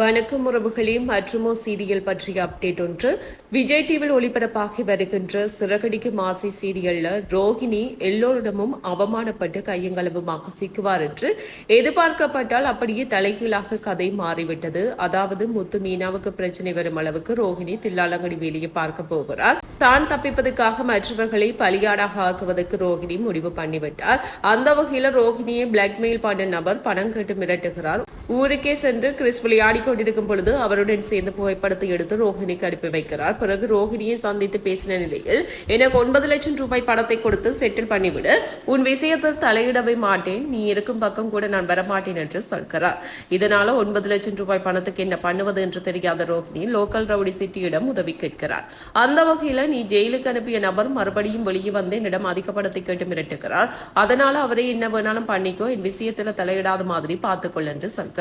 வணக்கம் உறவுகளே மற்றுமோ சீரியல் பற்றிய அப்டேட் ஒன்று. விஜய் டிவியில் ஒளிபரப்பாகி வருகின்ற சிறகடிக்கு மாசி சீரியல்ல ரோகிணி எல்லோரிடமும் அவமானப்பட்டு கையங்களவுமாக சிக்குவார் என்று எதிர்பார்க்கப்பட்டால் அப்படியே தலைகீழாக கதை மாறிவிட்டது. அதாவது முத்து மீனாவுக்கு பிரச்சனை வரும் அளவுக்கு ரோகிணி தில்லாலங்கடி வேலையை பார்க்க போகிறார். தான் தப்பிப்பதற்காக மற்றவர்களை பலியாடாக ஆக்குவதற்கு ரோஹிணி முடிவு பண்ணிவிட்டார். அந்த வகையில ரோகிணியை பிளாக்மெயில் பண்ண நபர் பணம் கேட்டு மிரட்டுகிறார். ஊருக்கே சென்று கிறிஸ் விளையாடி கொண்டிருக்கும் பொழுது அவருடன் சேர்ந்து புகைப்படத்தை எடுத்து ரோஹிணிக்கு அனுப்பி வைக்கிறார். பிறகு ரோஹிணியை சந்தித்து பேசின நிலையில் எனக்கு ஒன்பது லட்சம் ரூபாய் பணத்தை கொடுத்து செட்டில் பண்ணிவிடு. உன் விஷயத்தில் தலையிடவே மாட்டேன். நீ இருக்கும் பக்கம் கூட நான் வரமாட்டேன் என்று சொல்கிறார். இதனால ஒன்பது லட்சம் ரூபாய் பணத்துக்கு என்ன பண்ணுவது என்று தெரியாத ரோஹிணி லோக்கல் ரவுடி சிட்டியிடம் உதவி கேட்கிறார். அந்த வகையில் நீ ஜெயிலுக்கு அனுப்பிய நபர் மறுபடியும் வெளியே வந்து என்னிடம் அதிக பணத்தை கேட்டு மிரட்டுகிறார். அதனால அவரை என்ன வேணாலும் பண்ணிக்கோ. என் விஷயத்துல தலையிடாத மாதிரி பார்த்துக்கொள் என்று சொல்கிறார்.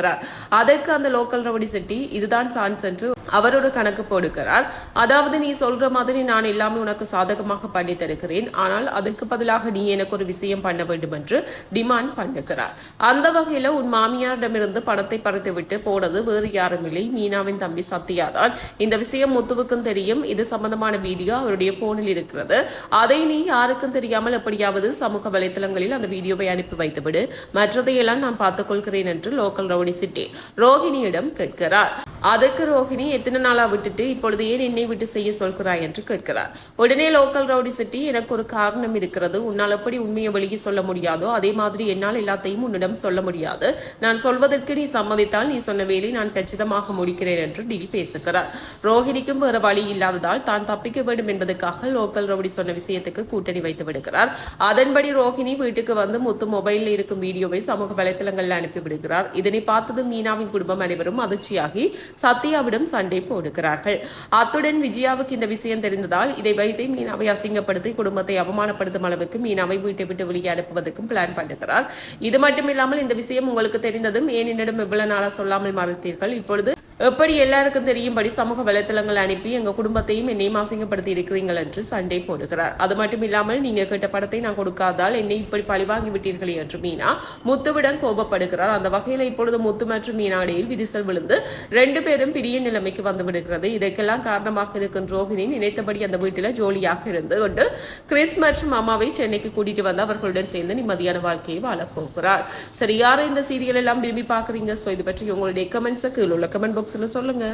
அதற்கு அந்த லோக்கல் ரவடி செட்டி இதுதான் சான்ஸ் என்று அவர் ஒரு கணக்கு போடுகிறார். அதாவது நீ சொல்ற மாதிரி நான் எல்லாமே உனக்கு சாதகமாக பண்ணி தருகிறேன். ஆனால் அதுக்கு பதிலாக நீ எனக்கு ஒரு விஷயம் பண்ண வேண்டும் என்று டிமாண்ட் பண்ணுகிறார். அந்த வகையில உன் மாமியாரிடமிருந்து பணத்தை பறித்து விட்டு போனது வேறு யாரும் இல்லை. மீனாவின் தம்பி சத்யா தான். இந்த விஷயம் முத்துவுக்கும் தெரியும். இது சம்பந்தமான வீடியோ அவருடைய போனில் இருக்கிறது. அதை நீ யாருக்கும் தெரியாமல் எப்படியாவது சமூக வலைத்தளங்களில் அந்த வீடியோவை அனுப்பி வைத்துவிடு. மற்றதையெல்லாம் நான் பார்த்துக் கொள்கிறேன் என்று லோக்கல் ரவுடி சிட்டி ரோஹிணியிடம் கேட்கிறார். அதுக்கு ரோஹிணி எத்தனை நாளா விட்டுட்டு இப்பொழுது ஏன் என்னை விட்டு செய்ய சொல்கிறாய் என்று கேட்கிறார். உடனே லோக்கல் ரவுடி சிட்டி எனக்கு ஒரு காரணம் இருக்கிறது. உன்னால் எப்படி உண்மையை வெளியே சொல்ல முடியாதோ அதே மாதிரி என்னால் எல்லாத்தையும் உன்னிடம் சொல்ல முடியாது. நான் சொல்வதற்கு நீ சம்மதித்தால் நீ சொன்ன வேலை நான் கச்சிதமாக முடிக்கிறேன் என்று டீல் பேசுகிறார். ரோஹிணிக்கும் வேறு வழி இல்லாததால் தான் தப்பிக்க வேண்டும் என்பதற்காக லோக்கல் ரவுடி சொன்ன விஷயத்துக்கு கூட்டணி வைத்து விடுகிறார். அதன்படி ரோஹிணி வீட்டுக்கு வந்து முத்து மொபைலில் இருக்கும் வீடியோவை சமூக வலைத்தளங்களில் அனுப்பி விடுகிறார். இதனை பார்த்ததும் மீனாவின் குடும்பம் அனைவரும் அதிர்ச்சியாகி சத்யாவிடம் சண்டை போடுகிறார்கள் அத்துடன் விஜயாவுக்கு இந்த விஷயம் தெரிந்ததால் இதை வைத்து மீனாவை அசிங்கப்படுத்தி குடும்பத்தை அவமானப்படுத்தும் அளவுக்கு மீனாவை வீட்டை விட்டு வெளியே அனுப்புவதற்கும் பிளான் பண்ணுகிறார். இது மட்டுமில்லாமல் இந்த விஷயம் உங்களுக்கு தெரிந்ததும் ஏன் என்னிடம் இவ்வளவு நாளா சொல்லாமல் மறுத்தீர்கள்? இப்பொழுது எப்படி எல்லாருக்கும் தெரியும்படி சமூக வலைத்தளங்கள் அனுப்பி எங்க குடும்பத்தையும் என்னையும் அசிங்கப்படுத்தி இருக்கிறீர்கள் என்று சண்டை போடுகிறார். அது மட்டும் இல்லாமல் நீங்க கேட்ட படத்தை நான் கொடுக்காதால் என்னை இப்படி பழிவாங்கி விட்டீர்கள் என்று மீனா முத்துவிடம் கோபப்படுகிறார். அந்த வகையில் இப்பொழுது முத்து மற்றும் மீனா இடையில் விரிசல் விழுந்து ரெண்டு பேரும் பிரிய நிலைமைக்கு வந்து விடுகிறது. இதற்கெல்லாம் காரணமாக இருக்கும் ரோஹிணி நினைத்தபடி அந்த வீட்டில் ஜோலியாக இருந்து கொண்டு கிறிஸ் மற்றும் அம்மாவை சென்னைக்கு கூட்டிட்டு வந்து அவர்களுடன் சேர்ந்து நிம்மதியான வாழ்க்கையை வாழப்போகிறார் சரி யாரும் இந்த சீரியல் எல்லாம் விரும்பி பார்க்குறீங்க? ஸோ இது பற்றி உங்களுடைய கமெண்ட்ஸை கீழே உள்ள கமெண்ட் பாக்ஸில் சொல்லுங்க.